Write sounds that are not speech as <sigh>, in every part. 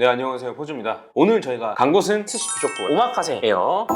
네 안녕하세요. 포즈입니다. 오늘 저희가 간 곳은 스시 비족부 오마카세예요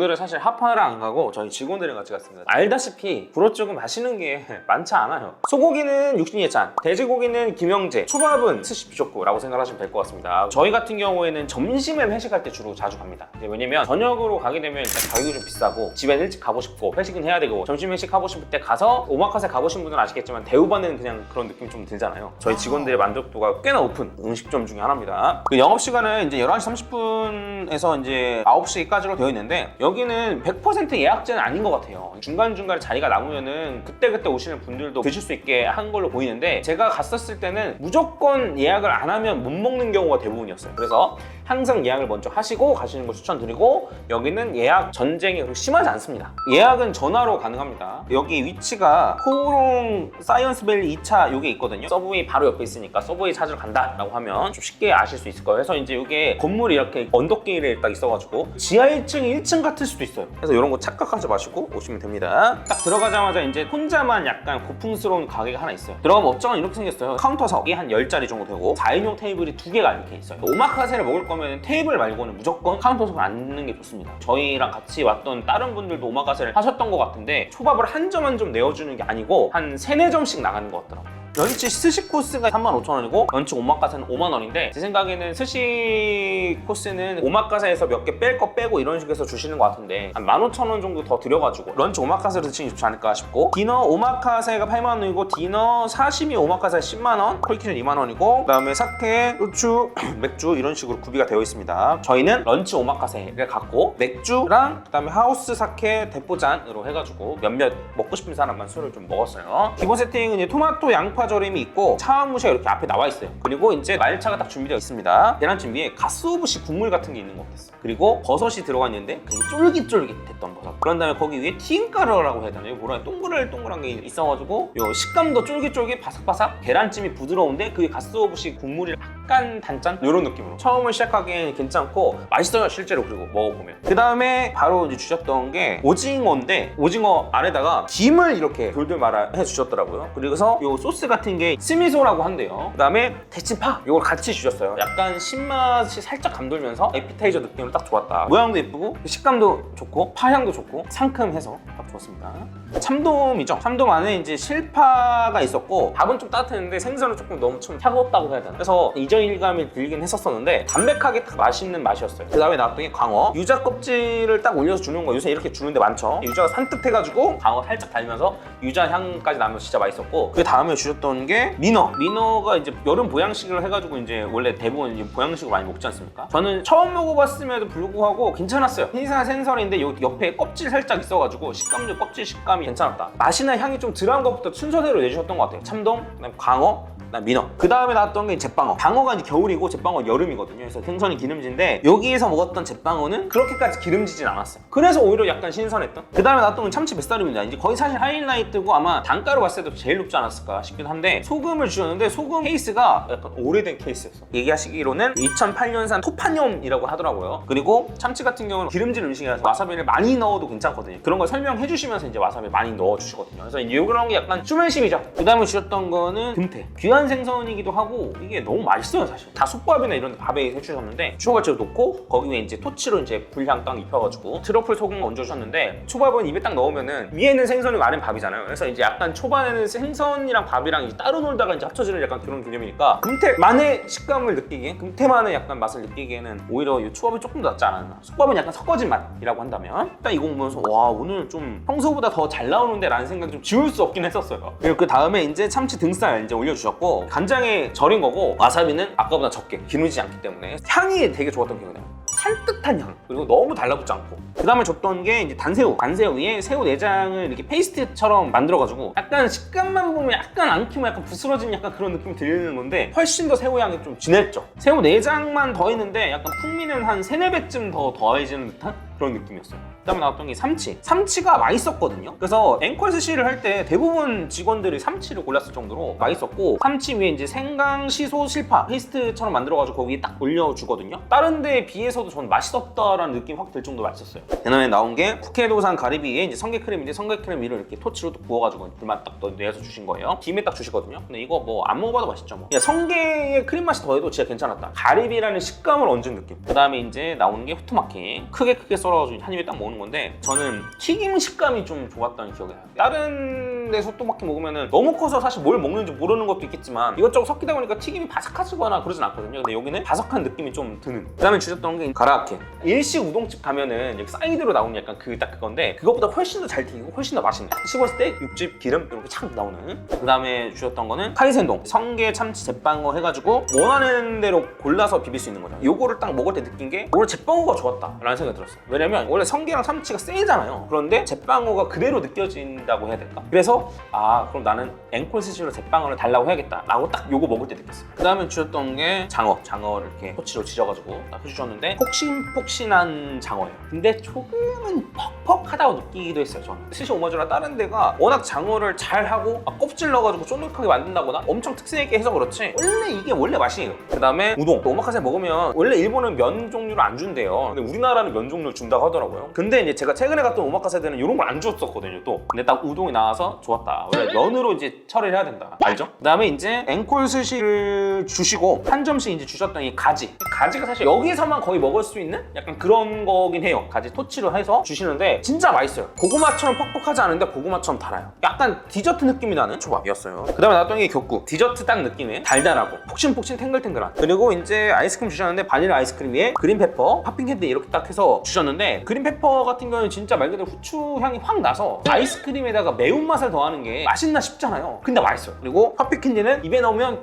오늘은 사실 하파를 안 가고 저희 직원들이랑 같이 갔습니다. 알다시피 부러뜨고 마시는 게 <laughs> 많지 않아요. 소고기는 육신예찬, 돼지고기는 김영재, 초밥은 스시 비족구라고 생각하시면 될 것 같습니다. 저희 같은 경우에는 점심에 회식할 때 주로 자주 갑니다. 왜냐면 저녁으로 가게 되면 일단 가격이 좀 비싸고 집에 일찍 가고 싶고 회식은 해야 되고 점심 회식 하고 싶을 때 가서 오마카세 가보신 분들은 아시겠지만 대우받는 그냥 그런 느낌이 좀 들잖아요. 저희 직원들의 만족도가 꽤나 높은 음식점 중에 하나입니다. 그 영업 시간은 이제 11시 30분에서 이제 9시까지로 되어 있는데 여기는 100% 예약제는 아닌 것 같아요. 중간중간에 자리가 남으면은 그때그때 오시는 분들도 드실 수 있게 한 걸로 보이는데 제가 갔었을 때는 무조건 예약을 안 하면 못 먹는 경우가 대부분이었어요. 그래서 항상 예약을 먼저 하시고 가시는 걸 추천드리고 여기는 예약 전쟁이 그렇게 심하지 않습니다. 예약은 전화로 가능합니다. 여기 위치가 코롱 사이언스밸리 2차 요게 있거든요. 서브웨이 바로 옆에 있으니까 서브웨이 찾으러 간다라고 하면 좀 쉽게 아실 수 있을 거예요. 그래서 이제 이게 건물이 이렇게 언덕길에 딱 있어가지고 지하 1층, 1층 같을 수도 있어요. 그래서 이런 거 착각하지 마시고 오시면 됩니다. 딱 들어가자마자 이제 혼자만 약간 고풍스러운 가게가 하나 있어요. 들어가면 업장은 이렇게 생겼어요. 카운터석이 한 10자리 정도 되고 4인용 테이블이 두 개가 이렇게 있어요. 오마카세를 먹을 거면 테이블 말고는 무조건 카운터석을 앉는 게 좋습니다. 저희랑 같이 왔던 다른 분들도 오마카세를 하셨던 것 같은데 초밥을 한 점 한 점 내어주는 게 아니고 한 세네 점씩 나가는 것 같더라고요. 런치 스시 코스가 35,000원이고 런치 오마카세는 5만원인데 제 생각에는 스시 코스는 오마카세에서 몇 개 뺄 거 빼고 이런 식으로 해서 주시는 것 같은데 한 15,000원 정도 더 들여가지고 런치 오마카세로 드시는 게 좋지 않을까 싶고 디너 오마카세가 8만원이고 디너 사시미 오마카세 10만원 콜키는 2만원이고 그 다음에 사케, 후추, <clears throat> 맥주 이런 식으로 구비가 되어 있습니다. 저희는 런치 오마카세를 갖고 맥주랑 그 다음에 하우스 사케 대포잔으로 해가지고 몇몇 먹고 싶은 사람만 술을 좀 먹었어요. 기본 세팅은 이제 토마토 양파 절임이 있고 차와무시가 이렇게 앞에 나와 있어요. 그리고 이제 말차가 딱 준비되어 있습니다. 계란찜 위에 가스오부시 국물 같은 게 있는 것 같았어요. 그리고 버섯이 들어가 있는데 그게 쫄깃쫄깃했던 버섯. 그런 다음에 거기 위에 튀김가루라고 해야 되나요? 뭐라 동그란 동그란 게 있어가지고 요 식감도 쫄깃쫄깃 바삭바삭 계란찜이 부드러운데 그 위에 가스오부시 국물이 약간 단짠? 이런 느낌으로. 처음을 시작하기엔 괜찮고 맛있어요 실제로 그리고 먹어보면. 그 다음에 바로 이제 주셨던 게 오징어인데 오징어 안에다가 김을 이렇게 돌돌 말아 해 주셨더라고요. 그래서 요 소스 같은 게 스미소라고 한대요. 그 다음에 데치파 이걸 같이 주셨어요. 약간 신맛이 살짝 감돌면서 에피타이저 느낌으로 딱 좋았다. 모양도 예쁘고 식감도 좋고 파향도 좋고 상큼해서. 딱 좋았습니다. 참돔이죠. 참돔 안에 이제 실파가 있었고 밥은 좀 따뜻했는데 생선은 조금 너무 좀 차가웠다고 해야 되나? 그래서 이전일감이 들긴 했었었는데 담백하게 딱 맛있는 맛이었어요. 그 다음에 나왔던 게 광어. 유자 껍질을 딱 올려서 주는 거. 요새 이렇게 주는데 많죠? 유자가 산뜻해가지고 광어 살짝 달면서 유자 향까지 나면서 진짜 맛있었고 그 다음에 주셨던 게 민어. 민어가 이제 여름 보양식을 해가지고 이제 원래 대부분 이제 보양식을 많이 먹지 않습니까? 저는 처음 먹어봤음에도 불구하고 괜찮았어요. 흰살 생선인데 여기 옆에 껍질 살짝 있어가지고 식감 도 껍질 식감이 괜찮았다. 맛이나 향이 좀 덜한 것부터 순서대로 내주셨던 것 같아요. 참돔 광어 그다음 민어. 그 다음에 나왔던 게 제빵어. 방어가 이제 겨울이고 제빵어 여름이거든요. 그래서 생선이 기름진데 여기에서 먹었던 제빵어는 그렇게까지 기름지진 않았어요. 그래서 오히려 약간 신선했던? 그 다음에 나왔던 건 참치 뱃살입니다. 이제 거의 사실 하이라이트고 아마 단가로 봤을 때도 제일 높지 않았을까 싶긴 한데 소금을 주셨는데 소금 케이스가 약간 오래된 케이스였어. 얘기하시기로는 2008년산 토파뇽이라고 하더라고요. 그리고 참치 같은 경우는 기름진 음식이라서 와사비를 많이 넣어도 괜찮거든요. 그런 걸 설명해 주시면서 이제 와사비 많이 넣어 주시거든요. 그래서 이런 게 약간 쭈면심이죠. 그 다음에 주셨던 거는 금태. 귀한 생선이기도 하고 이게 너무 맛있어요 사실. 다 솥밥이나 이런 데 밥에 해주셨는데 초가지를 놓고 거기 위에 이제 토치로 이제 불향 딱 입혀가지고 트러플 소금 얹어주셨는데 초밥은 입에 딱 넣으면은 위에는 생선이 마른 밥이잖아요. 그래서 이제 약간 초반에는 생선이랑 밥이랑 이제 따로 놀다가 이제 합쳐지는 약간 그런 개념이니까 금태만의 식감을 느끼기엔 금태만의 약간 맛을 느끼기에는 오히려 이 초밥이 조금 더 낫지 않았나. 솥밥은 약간 섞어진 맛이라고 한다면. 딱 이거 보면서 와 오늘 좀 평소보다 더 잘 나오는데 라는 생각이 좀 지울 수 없긴 했었어요. 그리고 그 다음에 이제 참치 등살 이제 올려주셨고 간장에 절인 거고 와사비는 아까보다 적게 기름지지 않기 때문에 향이 되게 좋았던 기억이 나요. 산뜻한 향. 그리고 너무 달라붙지 않고. 그 다음에 줬던 게 이제 단새우. 단새우 위에 새우 내장을 이렇게 페이스트처럼 만들어가지고 약간 식감만 보면 약간 안 키면 약간 부스러진 약간 그런 느낌이 들리는 건데 훨씬 더 새우 향이 좀 진했죠. 새우 내장만 더 있는데 약간 풍미는 한 세네 배쯤 더 더해지는 듯한 그런 느낌이었어요 그 그다음에 나왔던 게 삼치. 삼치가 맛있었거든요. 그래서 앵콜 스시를 할 때 대부분 직원들이 삼치를 골랐을 정도로 맛있었고 삼치 위에 이제 생강, 시소, 실파 페이스트처럼 만들어가지고 거기에 딱 올려주거든요. 다른 데에 비해서도 전 맛있었다라는 느낌 확 들 정도로 맛있었어요. 그다음에 나온 게 푸케도산 가리비에 이제 성게 크림인데 성게 크림 위를 이렇게 토치로 또 구워가지고 불만 딱 넣- 내서 주신 거예요. 김에 딱 주시거든요. 근데 이거 뭐 안 먹어봐도 맛있죠 뭐. 그냥 성게의 크림 맛이 더해도 진짜 괜찮았다. 가리비라는 식감을 얹은 느낌. 그다음에 이제 나오는 게 후토마키. 크게 크게 썰어가지고 한 입에 딱 먹는 건데 저는 튀김 식감이 좀 좋았다는 기억이 나요. 다른 데서 후토마키 먹으면은 너무 커서 사실 뭘 먹는지 모르는 것도 있겠지만 이것저것 섞이다 보니까 튀김이 바삭하지거나 그러진 않거든요. 근데 여기는 바삭한 느낌이 좀 드는. 그다음에 주셨던 게 가라아케. 일식 우동집 가면은 여기 사이드로 나오는 약간 그 딱 그건데 그것보다 훨씬 더 잘 튀기고 훨씬 더 맛있네. 씹었을 때 육즙 기름 이렇게 착 나오는. 그다음에 주셨던 거는 카이센동 성게 참치 제빵어 해가지고 원하는 대로 골라서 비빌 수 있는 거죠. 요거를 딱 먹을 때 느낀 게 오늘 제빵어가 좋았다라는 생각이 들었어요. 왜냐면 원래 성게랑 참치가 세잖아요. 그런데 제빵어가 그대로 느껴진다고 해야 될까? 그래서 아 그럼 나는 앵콜 스시로 제빵어를 달라고 해야겠다라고 딱 요거 먹을 때 느꼈어요. 그 다음에 주셨던 게 장어, 장어를 이렇게 토치로 지져가지고 딱 해주셨는데 폭신폭신한 장어예요. 근데 조금은 퍽퍽하다고 느끼기도 했어요. 저는 스시 오마주나 다른 데가 워낙 장어를 잘 하고 막 껍질 넣어가지고 쫀득하게 만든다거나 엄청 특색 있게 해서 그렇지 원래 이게 원래 맛이에요. 그 다음에 우동. 오마카세 먹으면 원래 일본은 면 종류를 안 준대요. 근데 우리나라는 면 종류를 준다고 하더라고요. 근데 이제 제가 최근에 갔던 오마카세들은 이런 걸안 줬었거든요. 또 근데 딱 우동이 나와서 좋았다. 원래 면으로 이제 처리를 해야 된다. 알죠? 그 다음에 이제 앵콜 스시를 주시고 한 점씩 이제 주셨던 이 가지. 이 가지가 사실 여기서만 거의 먹을 수 있는 약간 그런 거긴 해요. 가지 토치로 해서 주시는데 진짜 맛있어요. 고구마처럼 퍽퍽하지 않은데 고구마처럼 달아요. 약간 디저트 느낌이 나는 초밥이었어요. 그 다음에 나왔던 게 격국. 디저트 딱 느낌의 달달하고 폭신폭신 탱글탱글한. 그리고 이제 아이스크림 주셨는데 바닐라 아이스크림 위에 그린페퍼, 팝핑캔디 이렇게 딱 해서 주셨는데 그린페퍼 같은 경우는 진짜 말 그대로 후추 향이 확 나서 아이스크림에다가 매운맛을 더하는 게 맛있나 싶잖아요. 근데 맛있어요. 그리고 팝핑캔디는 입에 넣으면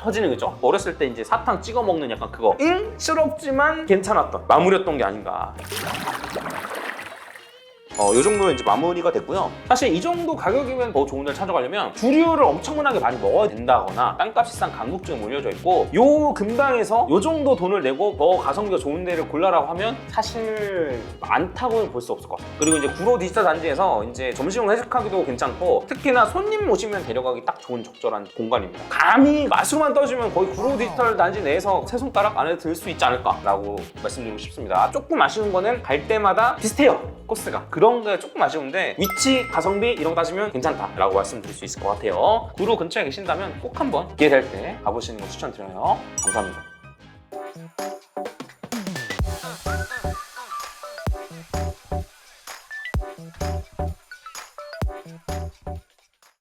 터지는 거죠. 어렸을 때 이제 사탕 찍어 먹는 약간 그거. 잉스럽지만 괜찮았던 마무리였던 게 아닌가. 어, 이 정도 이제 마무리가 됐고요. 사실 이 정도 가격이면 더 좋은 데를 찾아가려면 주류를 엄청나게 많이 먹어야 된다거나 땅값이 싼 강국증 올려져 있고 요 근방에서 요 정도 돈을 내고 더 가성비가 좋은 데를 골라라고 하면 사실 많다고는 볼 수 없을 것 같아요. 그리고 이제 구로 디지털 단지에서 이제 점심을 회식하기도 괜찮고 특히나 손님 모시면 데려가기 딱 좋은 적절한 공간입니다. 감히 맛으로만 떠주면 거의 구로 디지털 단지 내에서 세 손가락 안에 들 수 있지 않을까라고 말씀드리고 싶습니다. 조금 아쉬운 거는 갈 때마다 비슷해요. 코스가 그런 게 조금 아쉬운데 위치, 가성비 이런 거 따지면 괜찮다라고 말씀드릴 수 있을 것 같아요. 구로 근처에 계신다면 꼭 한번 기회 될 때 가보시는 거 추천드려요. 감사합니다.